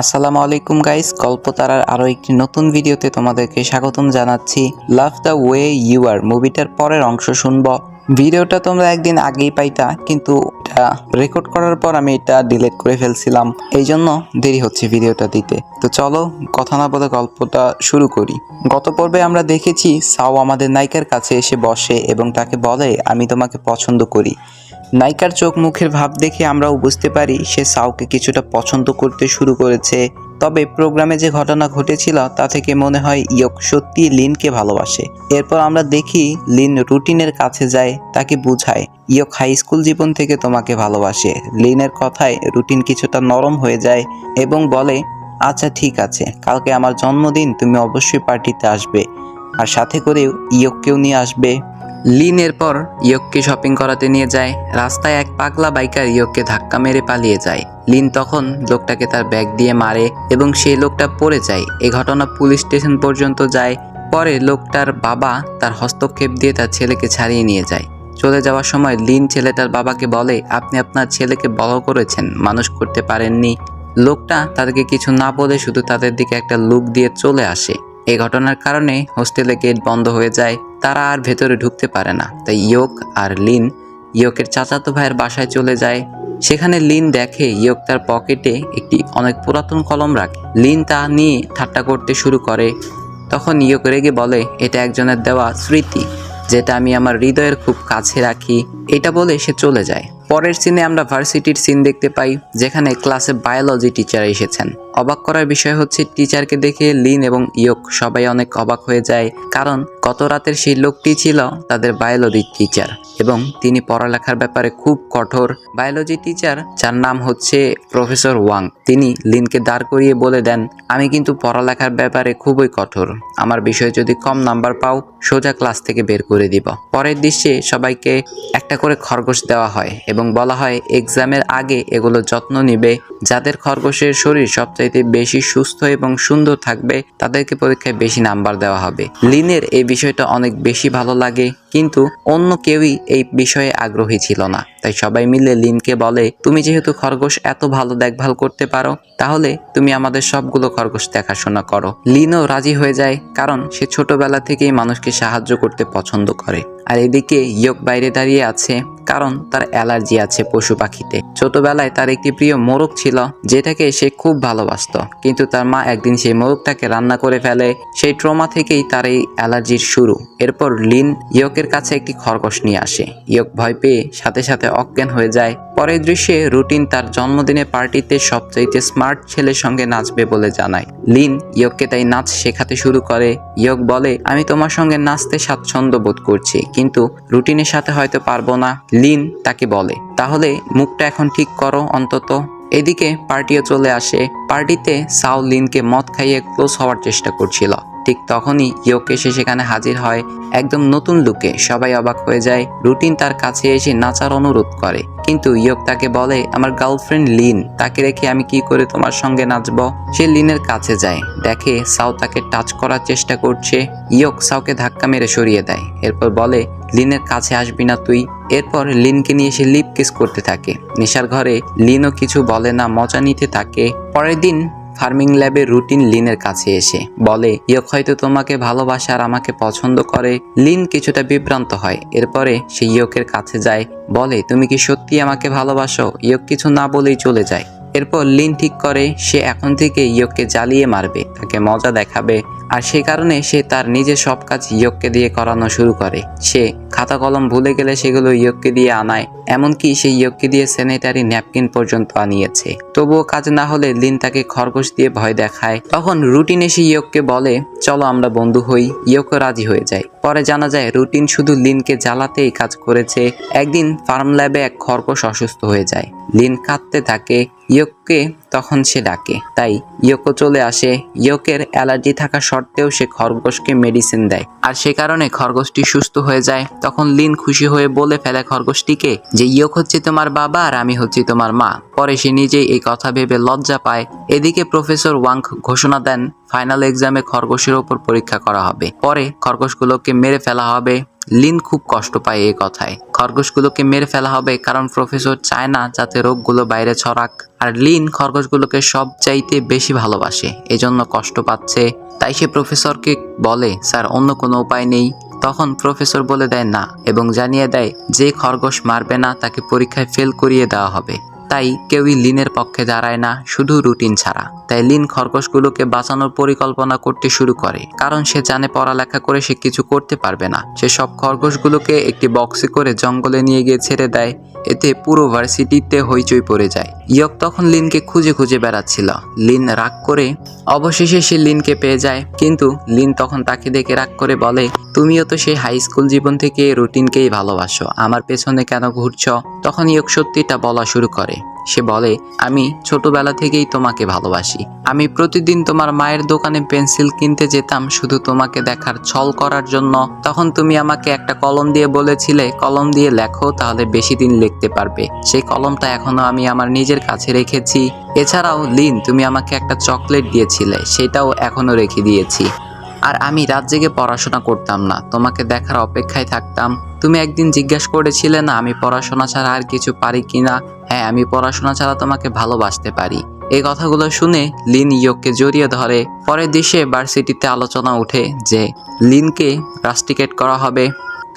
আসসালামু আলাইকুম গাইস কল্পতারার আরও একটি নতুন ভিডিওতে তোমাদেরকে স্বাগতম জানাচ্ছি। Love the way you are মুভিটার পরের অংশ শুনব। ভিডিওটা তোমরা একদিন আগেই পাইতা, কিন্তু এটা রেকর্ড করার পর আমি এটা ডিলিট করে ফেলছিলাম। এই জন্য দেরি হচ্ছে ভিডিওটা দিতে। তো চলো, কথা না বলে গল্পটা শুরু করি। গত পর্বে আমরা দেখেছি সাও আমাদের নায়িকার কাছে এসে বসে এবং তাকে বলে, আমি তোমাকে পছন্দ করি। নায়িকার চোখ মুখের ভাব দেখে আমরাও বুঝতে পারি সে সাউকে কিছুটা পছন্দ করতে শুরু করেছে। তবে প্রোগ্রামে যে ঘটনা ঘটেছিল, তা থেকে মনে হয় ইয়ক সত্যি লিনকে ভালোবাসে। এরপর আমরা দেখি লিন রুটিনের কাছে যায়, তাকে বুঝায়, ইয়ক হাই স্কুল জীবন থেকে তোমাকে ভালোবাসে। লিনের কথায় রুটিন কিছুটা নরম হয়ে যায় এবং বলে আচ্ছা ঠিক আছে, কালকে আমার জন্মদিন, তুমি অবশ্যই পার্টিতে আসবে। আর সাথে করেও ইয়ককেও নিয়ে আসবে। লিন এরপর ইয়ককে শপিং করাতে নিয়ে যায়। রাস্তায় এক পাগলা বাইকার ইয়ককে ধাক্কা মেরে পালিয়ে যায়। লিন তখন লোকটাকে তার ব্যাগ দিয়ে মারে এবং সেই লোকটা পড়ে যায়। এই ঘটনা পুলিশ স্টেশন পর্যন্ত যায়। পরে লোকটার বাবা তার হস্তক্ষেপ দিয়ে তার ছেলেকে ছাড়িয়ে নিয়ে যায়। চলে যাওয়ার সময় লিন ছেলে তার বাবাকে বলে, আপনি আপনার ছেলেকে বড় করেছেন, মানুষ করতে পারেননি। লোকটা তাদেরকে কিছু না বলে শুধু তাদের দিকে একটা লুক দিয়ে চলে আসে। এই ঘটনার কারণে হোস্টেলে গেট বন্ধ হয়ে যায়। তারা আর ভেতরে ঢুকতে পারে না। তাই ইয়োক আর লিন ইয়োকের চাচাতো ভাইয়ের বাসায় চলে যায়। সেখানে লিন দেখে ইয়োক তার পকেটে একটি অনেক পুরাতন কলম রাখে। লিন তা নিয়ে ঠাট্টা করতে শুরু করে। তখন ইয়োক রেগে বলে, এটা একজনের দেওয়া স্মৃতি, যেটা আমি আমার হৃদয়ের খুব কাছে রাখি। এটা বলে সে চলে যায়। পরের সিনে আমরা ভার্সিটির সিন দেখতে পাই, যেখানে ক্লাসে বায়োলজি টিচার এসেছেন। অবাক করার বিষয় হচ্ছে টিচারকে দেখে লিন এবং ইয়োক সবাই অনেক অবাক হয়ে যায়, কারণ গত রাতের সেই লোকটি ছিল তাদের বায়োলজি টিচার এবং তিনি পড়ালেখার ব্যাপারে খুব কঠোর। বায়োলজি টিচার যার নাম হচ্ছে প্রফেসর ওয়াং তিনি লিনকে দাঁড় করিয়ে বলে দেন, আমি কিন্তু পড়ালেখার ব্যাপারে খুবই কঠোর। আমার বিষয়ে যদি কম নাম্বার পাও, সোজা ক্লাস থেকে বের করে দিব। পরের দৃশ্যে সবাইকে একটা করে খরগোশ দেওয়া হয় এবং বলা হয় এক্সামের আগে এগুলো যত্ন নিবে যাদের খরগোশের শরীর সবচাইতে বেশি সুস্থ এবং সুন্দর থাকবে, তাদেরকে পরীক্ষায় বেশি নাম্বার দেওয়া হবে। লিনের এই বিষয়টা অনেক বেশি ভালো লাগে, কিন্তু অন্য কেউই এই বিষয়ে আগ্রহী ছিল না। তাই সবাই মিলে লিনকে বলে, তুমি যেহেতু খরগোশ, এত ভালো দেখভাল করতে পারো, তাহলে তুমি আমাদের সবগুলো খরগোশ দেখাশোনা করো। লিনও রাজি হয়ে যায়, কারণ সে ছোটবেলা থেকেই মানুষকে সাহায্য করতে পছন্দ করে। আর এদিকে ইয়ক বাইরে দাঁড়িয়ে আছে, কারণ তার অ্যালার্জি আছে পশু পাখিতে। ছোটবেলায় তার একটি প্রিয় মোরগ ছিল যেটাকে সে খুব ভালোবাসতো। কিন্তু তার মা একদিন সেই মোরগটাকে রান্না করে ফেলে, সেই ট্রমা থেকেই তার এই অ্যালার্জির শুরু। এরপর লিন ইয়কের কাছে একটি খরগোশ নিয়ে আসে। ইয়ক ভয় পেয়ে সাথে সাথে অজ্ঞান হয়ে যায়। পরের দৃশ্যে রুটিন তার জন্মদিনে পার্টিতে সবচাইতে স্মার্ট ছেলের সঙ্গে নাচবে বলে জানায়। লিন ইয়ককে তাই নাচ শেখাতে শুরু করে। ইয়ক বলে, আমি তোমার সঙ্গে নাচতে স্বাচ্ছন্দ্য বোধ করছি, কিন্তু রুটিনের সাথে হয়তো পারব না। লিন তাকে বলে, তাহলে মুখটা এখন ঠিক করো অন্তত। এদিকে পার্টিও চলে আসে। পার্টিতে সাউলিনকে মদ খাইয়ে ক্লোজ হওয়ার চেষ্টা করছিল। ঠিক তখনই ইয়োক এসে সেখানে হাজির হয় একদম নতুন লুকে। সবাই অবাক হয়ে যায়। রুটিন তার কাছে এসে নাচার অনুরোধ করে। কিন্তু ইয়োক তাকে বলে, আমার গার্লফ্রেন্ড লিন, তাকে রেখে আমি কি করে তোমার সঙ্গে নাচব? সে লিনের কাছে যায়। দেখে সাউ তাকে টাচ করার চেষ্টা করছে। ইয়োক সাউকে ধাক্কা মেরে সরিয়ে দেয়। এরপর বলে, লিনের কাছে আসবি না তুই। এরপর লিনকে নিয়ে সে লিপ কিস করতে থাকে। নেশার ঘরে লিনও কিছু বলে না, মজা নিতে থাকে। পরের দিন ফার্মিং ল্যাবে রুটিন লিনের কাছে এসে বলে, ইয়ক হয়তো তোমাকে ভালোবাসে আর আমাকে পছন্দ করে। লিন কিছুটা বিভ্রান্ত হয়। এরপরে সে ইয়কের কাছে যায়, বলে, তুমি কি সত্যি আমাকে ভালোবাসো? ইয়ক কিছু না বলেই চলে যায়। এরপর লিন ঠিক করে, সে এখন থেকে ইয়ককে জ্বালিয়ে মারবে, তাকে মজা দেখাবে। আর সে কারণে সে তার নিজের সব কাজ ইয়ককে দিয়ে করানো শুরু করে। সে খাতা কলম ভুলে গেলে সেগুলো ইয়ককে দিয়ে আনায়, এমনকি সে ইয়ককে দিয়ে স্যানিটারি ন্যাপকিন পর্যন্ত আনিয়েছে। তবুও কাজ না হলে লিন তাকে খরগোশ দিয়ে ভয় দেখায়। তখন রুটিন এসে ইয়ককে বলে, চলো আমরা বন্ধু হই। ইয়কও রাজি হয়ে যায়। পরে জানা যায়, রুটিন শুধু লিনকে জ্বালাতেই কাজ করেছে। একদিন ফার্ম ল্যাবে এক খরগোশ অসুস্থ হয়ে যায়। লিন কাঁদতে থাকে, ইয়ককে তখন সে ডাকে। তাই ইয়কও চলে আসে। ইয়কের অ্যালার্জি থাকা সে খরগোশকে মেডিসিন দেয়। আর সে কারণে খরগোশটি সুস্থ হয়ে যায়। তখন লিন খুশি হয়ে বলে ফেলে খরগোশটিকে যে ইয়ক হচ্ছে তোমার বাবা আর আমি হচ্ছি তোমার মা। পরে সে নিজেই এই কথা ভেবে লজ্জা পায়। এদিকে প্রফেসর ওয়াংক ঘোষণা দেন, ফাইনাল এক্সামে খরগোশের ওপর পরীক্ষা করা হবে। পরে খরগোশগুলোকে মেরে ফেলা হবে। লিন খুব কষ্ট পায় এই কথায়। খরগোশগুলোকে মেরে ফেলা হবে কারণ প্রফেসর চায় না যাতে রোগগুলো বাইরে ছড়াক। আর লিন খরগোশগুলোকে সব চাইতে বেশি ভালোবাসে, এজন্য কষ্ট পাচ্ছে। তাই সে প্রফেসরকে বলে, স্যার, অন্য কোনো উপায় নেই। তখন প্রফেসর বলে দেয়, না। এবং জানিয়ে দেয়, যে খরগোশ মারবে না, তাকে পরীক্ষায় ফেল করিয়ে দেওয়া হবে। তাই কেউই লিনের পক্ষে দাঁড়ায় না, শুধু রুটিন ছাড়া। তাই লিন খরগোশগুলোকে বাঁচানোর পরিকল্পনা করতে শুরু করে, কারণ সে জানে পড়ালেখা করে সে কিছু করতে পারবে না। সে সব খরগোশগুলোকে একটি বক্সে করে জঙ্গলে নিয়ে গিয়ে ছেড়ে দেয়, এতে পুরো ভার্সিটিতে হইচই পড়ে যায়। ইয়ক তখন লিনকে খুঁজে খুঁজে বেড়াচ্ছিল। লিন রাগ করে, অবশেষে সে লিনকে পেয়ে যায়, কিন্তু লিন তখন তাকে দেখে রাগ করে বলে, তুমিও তো সেই হাই স্কুল জীবন থেকে রুটিনকেই ভালোবাসো, আমার পেছনে কেন ঘুরছ? তখন ইয়ক সত্যিটা বলা শুরু করে সে বলে, আমি ছোটবেলা থেকেই তোমাকে ভালোবাসি। আমি প্রতিদিন তোমার মায়ের দোকানে পেন্সিল কিনতে যেতাম, শুধু তোমাকে দেখার ছল করার জন্য। তখন তুমি আমাকে একটা কলম দিয়ে বলেছিলে, কলম দিয়ে লেখো, তাহলে বেশি দিন লিখতে পারবে। সেই কলমটা এখনও আমি আমার নিজের কাছে রেখেছি। এছাড়াও, লিন, তুমি আমাকে একটা চকলেট দিয়েছিলে, সেটাও এখনও রেখে দিয়েছি। আর আমি রাত জেগে পড়াশোনা করতাম না, তোমাকে দেখার অপেক্ষায় থাকতাম। তুমি একদিন জিজ্ঞাসা করেছিলে না, আমি পড়াশোনা ছাড়া আর কিছু পারি কিনা? হ্যাঁ আমি পড়াশোনা ছাড়া তোমাকে ভালোবাসতে পারি। এই কথাগুলো শুনে লিন ইয়ককে জড়িয়ে ধরে। পরের দেশে ভার্সিটিতে আলোচনা উঠে যে, লিনকে রাস্টিকেট করা হবে।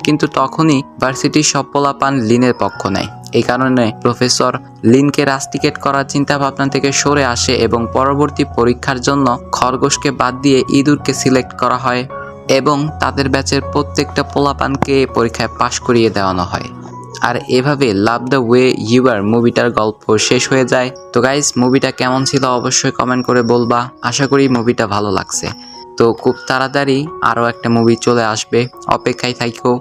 কিন্তু তখনই ভার্সিটির সব পোলাপান লিনের পক্ষ নেয়। এই কারণে প্রফেসর লিনকে রাস্টিকেট করার চিন্তা ভাবনা থেকে সরে আসে এবং পরবর্তী পরীক্ষার জন্য খরগোশকে বাদ দিয়ে ইঁদুরকে সিলেক্ট করা হয় এবং তাদের ব্যাচের প্রত্যেকটা পোলাপানকে পরীক্ষায় পাশ করিয়ে দেওয়ানো হয়। আর এভাবে love the way you are মুভিটার গল্প শেষ হয়ে যায়। তো গাইস মুভিটা কেমন ছিল অবশ্যই কমেন্ট করে বলবা। আশা করি মুভিটা ভালো লাগছে। তো খুব তাড়াতাড়ি আরও একটা মুভি চলে আসবে। অপেক্ষায় থাইকো।